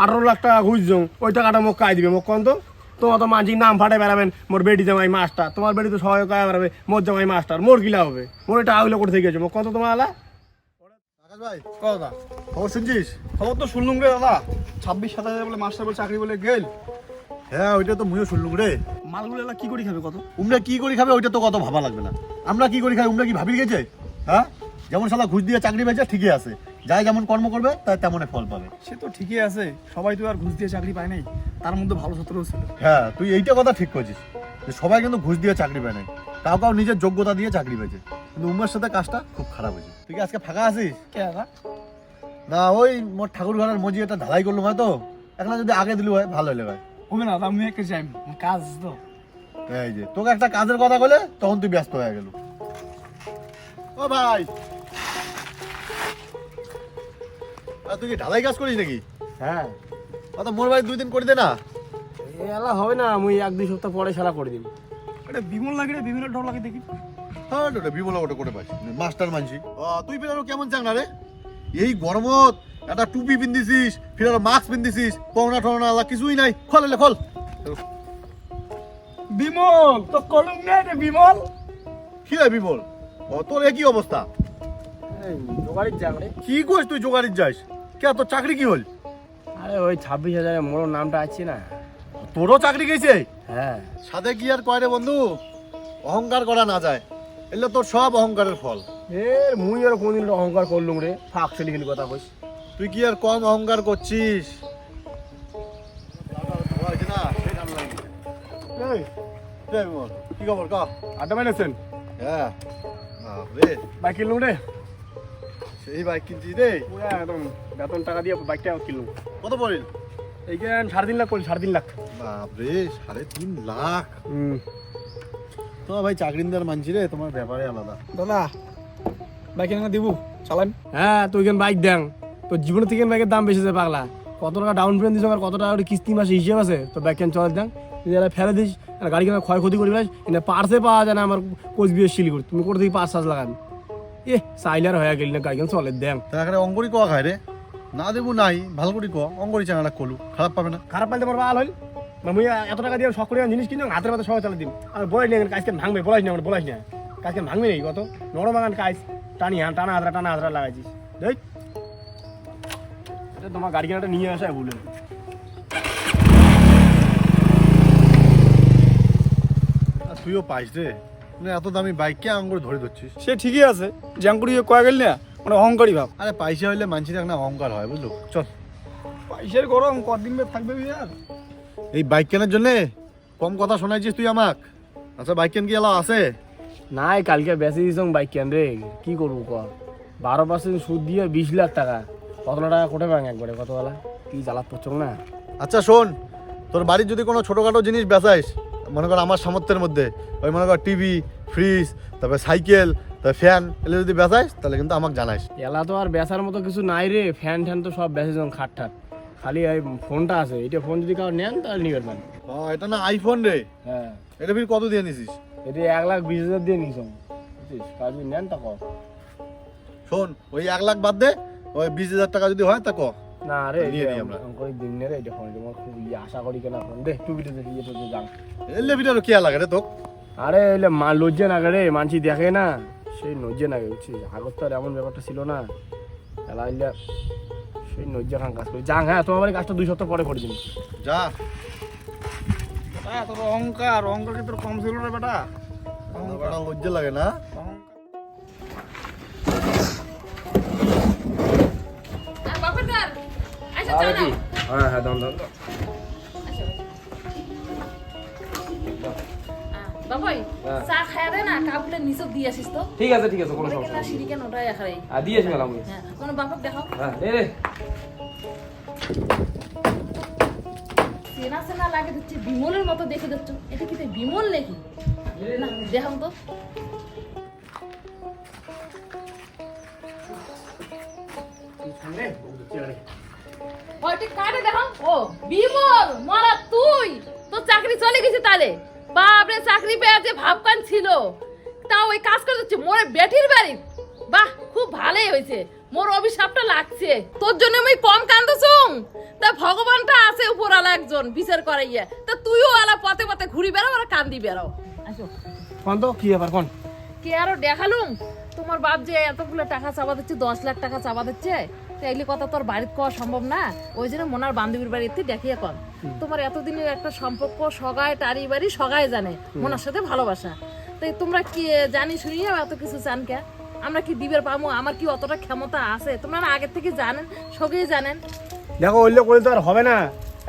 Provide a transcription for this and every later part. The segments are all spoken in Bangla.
আঠারো লাখ টাকা ঘুষ যাও ওই টাকাটা মোক কাই দিবে? মোক কন তো তোমার তো মাঝি নাম ফাটে বেড়াবেন মোর বেটি জামাই মাস্টার। তোমার বেটি তো সহায় কায় বেড়াবে মোর জামাই মাস্টার। মোর কিলা হবে? মোর এটা আউলে করে থেকে গেছে? মোক কত তোমার আলা। ভাই কথা খবর শুনছিস? খবর তো শুনলুম রে দাদা। ছাব্বিশ সাতাশ হাজার বলে মাস্টার বলে চাকরি বলে গেল। হ্যাঁ ওইটা তো মুইও শুনলুম রে। মালগুলো এলা কি করি খাবে কত? উমরা কি করে খাবে ওইটা তো কত ভাবা লাগবে না। আমরা কি করে খাই উমরা কি ভাবি গেছে? হ্যাঁ? যেমন শালা ঘুষ দিয়ে চাকরি পেয়েছে ঠিকই আছে। যাই যেমন কর্ম করবে তাই তেমনই ফল পাবে। সে তো ঠিকই আছে। সবাই তো আর ঘুষ দিয়ে চাকরি পায় নাই। তার মধ্যে ভালো ছাত্রও ছিল। হ্যাঁ তুই এইটা কথা ঠিক করছিস। যে সবাই কিন্তু ঘুষ দিয়ে চাকরি পায় নাই। কাউ কাউ নিজের যোগ্যতা দিয়ে চাকরি পেয়েছে। কিন্তু উমের সাথে কাজটা খুব খারাপ হয়েছে। তুই কি আজকে ফাঁকা আছিস? কে দাদা না ওই মোর ঠাকুর ঘরের মজি এটা ঢালাই করল হয়তো? এখন যদি আগে দিলু হয় ভালো হলে ভাই। হবে না আমি একটা চাই। কাজ তো। এই যে তোকে একটা কাজের কথা বলে তখন তুই ব্যস্ত হয়ে গেল। ও ভাই! তুই কি ঢালাই কাজ করিস নাকি? হ্যাঁ। অত মোর ভাই দুই দিন করে দে না। এলা হবে না মুই এক দুই সপ্তাহ পরে সারা করে দিন এটা বিমল লাগে রে বিভিন্ন ঢোল লাগে দেখি। হ্যাঁ ওটা বিমলা ওটা করে পাইছি মাস্টার মানছি। ও তুই ফির আরও কেমন চাং না রে? এই গরমত একটা টুপি পিন্দিছিস ফির মাস্ক পিন্দিছিস করোনা টরোনা আল্লাহ কিছুই নাই। খল এলে খল। বিমল তো কলম নেই রে বিমল। কি হয় বিমল? ও তোর একই অবস্থা? জোগাড়ির রে। কি করিস তুই জোগাড়ির যাস কে তোর চাকরি কি হল? আরে ওই ছাব্বিশ হাজারে মোর নামটা আছে না। তোরও চাকরি গেছে? হ্যাঁ। সাথে কি আর কয় রে বন্ধু? অহংকার করা না যায়। এলে তোর সব অহংকারের ফল। এ মুই আর কোনদিন অহংকার করলুম রে। ফাঁক ছেলে খেলি কথা কইস। তুই কি আর কম অহংকার করছিস? এই এই কি খবর ক? আড্ডা মাইনেছেন হ্যাঁ। বাইক কিনলুম রে। সেই বাইক কিনছিস রে। পুরা একদম বেতন টাকা দিয়ে বাইকটা কিনলুম কত পড়িল? এইখান সাড়ে তিন লাখ পড়ি সাড়ে তিন লাখ। বাপরে সাড়ে তিন লাখ? হুম। তোমার ভাই চাকরিন্দার মানছি রে তোমার ব্যাপারে আলাদা। দাদা বাইক এনে দিব চালান। হ্যাঁ তুই এখানে বাইক দেন? তোর জীবনে থেকে বাইকের দাম বেশি আছে পাগলা। কত টাকা ডাউন পেমেন্ট দিস আর কত টাকা করে কিস্তি মাসে হিসেব আছে? তো বাইক কেন চলে দেন? তুই যারা ফেলে দিস আর গাড়ি কেন ক্ষয়ক্ষতি করি ফেলাস এনে পার্সে পাওয়া যায় না আমার কোচবিহার শিলিগুড়ি। তুমি কোথা থেকে পার্স সাজ লাগাবি এ সাইলার হয়ে গেলি না গাড়ি চলে দেন। তা এখানে অঙ্করি কোয়া খায় রে? না দেবো নাই ভালো করে ক অঙ্করি চাঙাটা কলু খারাপ পাবে না। খারাপ পাইতে পারবা আল হইল। মুই এত টাকা দিয়ে শখ করে জিনিস কিনে হাতের মাথা সবাই চালা দিম। আর বলাই নিয়ে কাজ কেন ভাঙবে বলাই না আমার বলাই না কাজ কেন ভাঙবে নেই কত? নরম বাগান কাজ। টানি হ্যাঁ টানা হাতরা টানা হাতরা লাগাইছিস। দেখ। তোমার গাড়ি কেনাটা নিয়ে আসা ভুলে তুইও পাইস রে। মানে এত দামি বাইক কে আঙ্গুর ধরে ধরছিস? সে ঠিকই আছে। জ্যাঙ্কুড়ি কয়া গেল না মানে অহংকারী ভাব। আরে পয়সা হইলে মানছির একটা অহংকার হয় বুঝলো? চল। পয়সার গরম কদিন বে থাকবে আর? এই বাইক কেনার জন্য কম কথা শোনাইছিস তুই আমাক? আচ্ছা বাইক কেন কি এলা আছে? নাই কালকে বেশি দিস বাইক কেন রে? কি করব ক বারো পার্সেন্ট সুদ দিয়ে বিশ লাখ টাকা। কত টাকা কোটে ভাঙ একবারে কত বেলা কি জ্বালাত পড়ছ না? আচ্ছা শোন তোর বাড়ির যদি কোনো ছোটোখাটো জিনিস বেচাইস মনে করো আমার সামর্থ্যের মধ্যে। ওই মনে কর টিভি ফ্রিজ তারপরে সাইকেল তারপর ফ্যান এগুলো যদি বেচাইস তাহলে কিন্তু আমাকে জানাইস এলা তো আর বেচার মতো কিছু নাই রে ফ্যান ট্যান তো সব বেঁচে যখন খাট ঠাট। খালি এই ফোনটা আছে এটা ফোন যদি কাউ নেন তাহলে নিয়ে পারবেন ও এটা না আইফোন রে? হ্যাঁ। এটা ফির কত দিয়ে নিছিস? এটা এক লাখ বিশ হাজার দিয়ে নিস বুঝছিস? কাজ নেন তা কর। শোন ওই এক লাখ বাদ দে ওই বিশ হাজার টাকা যদি হয় তা ক না রে নিয়ে নিই আমরা। দিন রে এটা ফোন তোমার খুব ইয়ে আশা করি কেনা ফোন। দে টুপিটা দেখি এটা তো যান এলে ভিতরে কেয়া লাগে রে তোক? আরে এলে মা লজ্জা না রে মানসি দেখে না। সেই নজ্জে না বুঝছিস? আগর তো আর এমন ব্যাপারটা ছিল না। এলা এলে সেই নজ্জা খান কাজ করি। যাং হ্যাঁ তোমার বাড়ি কাজটা দুই সপ্তাহ পরে করে দিন। যা। তোর অহংকার অহংকার কি তোর কম ছিল রে বেটা। বড় লজ্জা লাগে না। আর আচ্ছা চা নাও। হ্যাঁ হ্যাঁ দাম দাম। আচ্ছা হ্যাঁ। ঠিক আছে ঠিক আছে কোনো সমস্যা আর হ্যাঁ বাপক দেখাও। হ্যাঁ রে চেনা চেনা লাগে বিমলের মতো দেখে দিচ্ছ এটা কি বিমল নাকি? না দেখাও তো। ওইটি কাটে দেখাও ও বিমল মারা তুই। তো চাকরি চলে গেছে তাহলে। বাপরে চাকরি পেয়ে যে ভাবকান ছিল। তাও ওই কাজ করে দিচ্ছে মোরে বেটির বাড়ি। বাহ খুব ভালোই হয়েছে। মোর অভিশাপটা লাগছে। তোর জন্য আমি কম কান্দছুম। তা ভগবানটা আছে উপরালা একজন বিচার করাইয়া। তা তুইও আলা পথে পথে ঘুরি বেড়াও আর কান্দি বেড়াও। আসো। কোন তো? কি ব্যাপার কোন? কে আরও দেখালুম? তোমার বাপ যে এতগুলো টাকা চাপা দিচ্ছে দশ লাখ টাকা চাপা দিচ্ছে তো এগুলি কথা তোর বাড়িতে কওয়া সম্ভব না? ওই জন্য মোনার বান্ধবীর বাড়িতে দেখিয়ে কর। তোমার এতদিনের একটা সম্পর্ক সগায় টারি বাড়ি সগায় জানে মোনার সাথে ভালোবাসা। তাই তোমরা কি জানি শুনিয়ে এত কিছু চান কে আমরা কি দিবের পাবো আমার কি অতটা ক্ষমতা আছে? তোমরা না আগের থেকে জানেন সগেই জানেন। দেখো ওইলে করলে তো আর হবে না।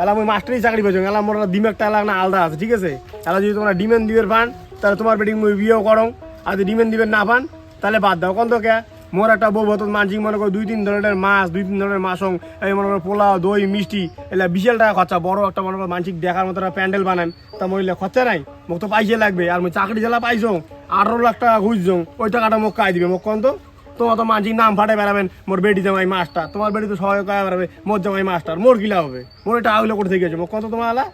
এলা আমি মাস্টারই চাকরি পেয়েছ এলা মোর ডিম একটা এলাকা না আলাদা আছে ঠিক আছে? এলা যদি তোমরা ডিমেন দিবের পান তাহলে তোমার মুই বিয়েও করো। আর যদি ডিমেন দিবেন না পান তাহলে বাদ দাও। কোন তো কে মোর একটা বউ বত মানসিক মনে করো দুই তিন ধরনের মাছ, দুই তিন ধরনের মাছ এই মনে করো পোলাও, দই, মিষ্টি, এলা বিশাল টাকা খরচা, বড় একটা মনে করো মানসিক দেখার মতো একটা প্যান্ডেল বানান। তা মহিলা খরচা নাই, মোক তো পাইসে লাগবে, আর মুই চাকরি জেলা পাইছো আঠারো লাখ টাকা ঘুষ যাও ওই টাকাটা মোক কাই দিবে? মোক কোন তো, তোমার তো মানসিক নাম ফাটে বেড়াবেন, মোর বেটি জামাই মাস্টার, তোমার বেটি তো সহায় কয়ে বেড়াবে, মোর জামাই মাস্টার, মোর কিলা হবে? মোর এটা আগুলো করে গেছে মোর কত তোমার আলা,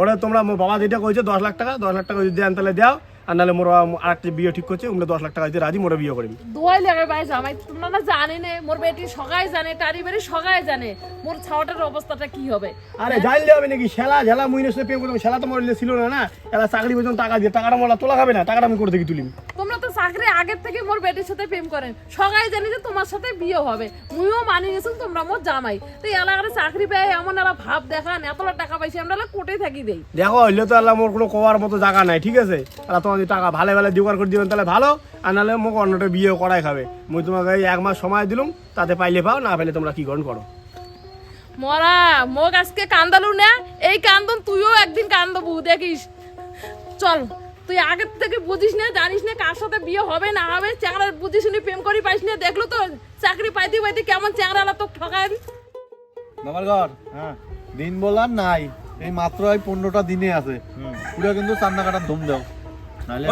ওরা তোমরা, মোর বাবা যেটা কইছে দশ লাখ টাকা, দশ লাখ টাকা যদি দেন তাহলে দাও আর নাহলে মোর আরেকটা বিয়ে ঠিক করছে উমলে দশ লাখ টাকা দিতে রাজি মোরা বিয়ে করিম। দোয়াই লাগে ভাই জামাই তোমরা না জানি নে মোর বেটি সগাই জানে তারি বেরি সগাই জানে মোর ছাওয়াটার অবস্থাটা কি হবে? আরে জানলে হবে নাকি? সেলা ঝেলা মুই নেসে প্রেম করতাম সেলা তো মরলে ছিল না না? এলা চাকরি বেতন টাকা দিয়ে টাকাটা মোলা তোলা খাবে না টাকাটা আমি করে দেখি তুলিম? তোমরা তো চাকরি আগের থেকে মোর বেটির সাথে প্রেম করেন। সবাই জানি যে তোমার সাথে বিয়ে হবে। মুইও মানি গেছেন তোমরা মোর জামাই। তো এলাকার চাকরি পেয়ে এমন এরা ভাব দেখান এতলা টাকা পাইছি আমরা কোটে থাকি দেই। দেখো হইলে তো আল্লাহ মোর কোনো কোয়ার মতো জায়গা নাই ঠিক আছে? আল্লাহ তোমার যদি টাকা ভালো ভালো জোগাড় করে দিবেন তাহলে ভালো। আর নাহলে মোক অন্যটা বিয়ে করাই খাবে। মুই তোমাকে এই এক মাস সময় দিলুম তাতে পাইলে পাও না পাইলে তোমরা কি গ্রহণ করো? মরা মোক আজকে কান্দালু না এই কান্দন তুইও একদিন কান্দবু দেখিস। চল। তুই আগের থেকে বুঝিস না জানিস না কার সাথে বিয়ে হবে না হবে চ্যাংরা বুঝি শুনি প্রেম করি পাইস না দেখল তো চাকরি পাইতে পাইতে কেমন চ্যাংরা তো ঠকায়। আমার ঘর? হ্যাঁ। দিন বলার নাই এই মাত্র এই পনেরোটা দিনে আছে। পুরো কিন্তু চান্না কাটার দম দাও। নাহলে।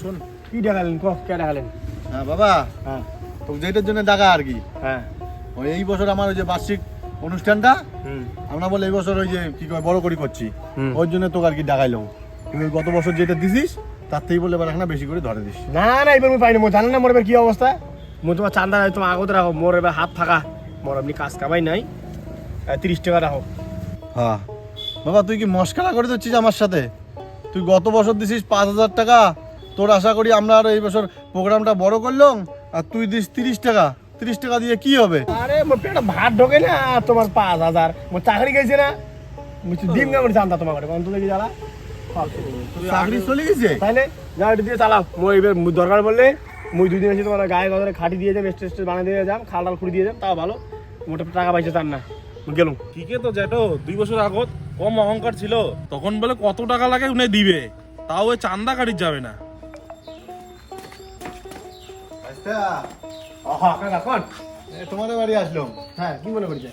শোন কি দেখালেন ক কে দেখালেন? হ্যাঁ বাবা। হ্যাঁ। তো যেটার জন্য ডাকা আর কি? হ্যাঁ। ওই এই বছর আমার ওই যে বার্ষিক অনুষ্ঠানটা হুম। আমরা বলে এই বছর ওই যে কি কয় বড় করি করছি। ওর জন্য তোকে আর কি ডাকাইলাম কিন্তু গত বছর যেটা দিছিস তার থেকেই বলে এবার এখন বেশি করে ধরে দিস। না না এবার মুই পাইনি মোর জানেন না মোর এবার কি অবস্থা? মুই তোমার চান্দা তোমার আগতে রাখো মোর এবার হাত ফাঁকা। মোর আপনি কাজ কামাই নাই। তিরিশ টাকা রাখো। হ্যাঁ। বাবা তুই কি মস্কারা করে দিচ্ছিস আমার সাথে? তুই গত বছর দিছিস পাঁচ হাজার টাকা তোর আশা করি আমরা আর এই বছর প্রোগ্রামটা বড় করলাম আর তুই দিস তিরিশ টাকা। তিরিশ টাকা দিয়ে কি হবে? আরে মোর পেটে ভাত ঢোকে না তোমার পাঁচ হাজার। মোর চাকরি গেছে না। দিন না করে জানতা তোমার অন্ত দেখি জ্বালা। চাকরি চলে গেছে? তাইলে যা দিয়ে চালাও। মই এবার দরকার বললে মুই দুই দিন এসে তোমার গায়ে গদরে খাটি দিয়ে যাম স্টেজ বানিয়ে দিয়ে যাম খাল ডাল খুঁড়ি দিয়ে যাম তাও ভালো। মোটা টাকা পাইছে তার না। গেলুম। ঠিকই তো জ্যাঠো দুই বছর আগত কম অহংকার ছিল। তখন বলে কত টাকা লাগে উনি দিবে তাও ওই চান্দা কাটির যাবে না। কোন? তোমাদের বাড়ি আসলাম। হ্যাঁ কি মনে করছে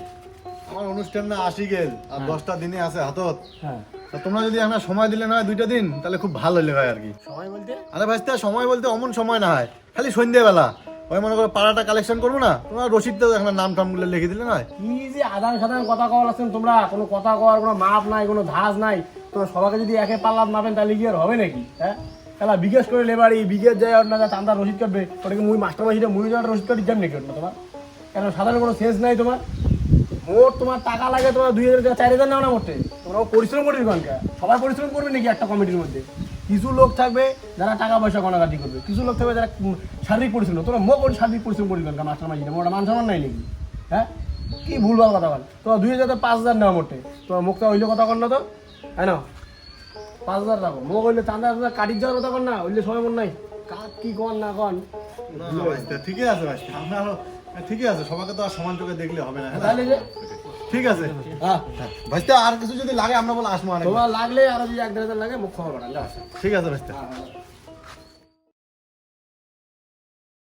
আমার অনুষ্ঠান না আসি গেল আর দশটা দিনে আছে হাতত। হ্যাঁ। তা তোমরা যদি আমরা সময় দিলে না হয় দুইটা দিন তাহলে খুব ভালো হলে হয় আর কি। সময় বলতে? আরে ভাইস্তা সময় বলতে অমন সময় না হয়। খালি সন্ধ্যেবেলা। ওই মনে করো পাড়াটা কালেকশন করব না তোমরা রসিদটা এখন নাম টামগুলো লিখে দিলে না কি যে আদান সাধারণ কথা কওয়ার আছেন তোমরা? কোনো কথা কওয়ার কোনো মাপ নাই কোনো ধাজ নাই। তোমরা সবাইকে যদি একে পাল্লাম মাপেন তাহলে কি আর হবে নাকি? হ্যাঁ? তাহলে বিকাশ করে লেবারি বিকেশ যায় আর না চান্দা রসিদ কাটবে। ওটাকে মুই মাস্টার মাসিটা মুই যাওয়ার রসিদ কাটি যাম নাকি ওটা তোমার? কেন সাধারণ কোনো সেন্স নাই তোমার? মোট তোমার টাকা লাগে তোমার দুই হাজার টাকা চার হাজার নাও না মোটে। তোমরা পরিশ্রম করবে কনকা সবাই পরিশ্রম করবে নাকি একটা কমিটির মধ্যে? কিছু লোক থাকবে যারা টাকা পয়সা গণাগাটি করবে। কিছু লোক থাকবে যারা শারীরিক পরিশ্রম তোমরা মোক ওর শারীরিক পরিশ্রম করবি কনকা মাস্টার মাসিটা মোটা মান সম্মান নাই নাকি? হ্যাঁ? কি ভুলভাল কথা বল। তো দুই হাজার পাঁচ হাজার নেওয়া মোটে। তোমার মুখটা হইলে কথা কর না তো। হ্যাঁ না পাঁচ হাজার রাখো। মোক হইলে চান্দা চান্দা কাটির যাওয়ার কথা কর না। হইলে সময় মন নাই। কাক কি কর না কর। ঠিকই আছে ভাইস্তা আমরা ঠিকই আছে। সবাইকে তো আর সমান চোখে দেখলে হবে না হ্যাঁ? তাহলে যে ঠিক আছে। হ্যাঁ ভাইস্তা আর কিছু যদি লাগে আমরা বলে আসব তোমার লাগলে আর যদি এক দেড় লাগে মুখ খবর ঠিক আছে ভাইস্তা। হ্যাঁ, হ্যাঁ।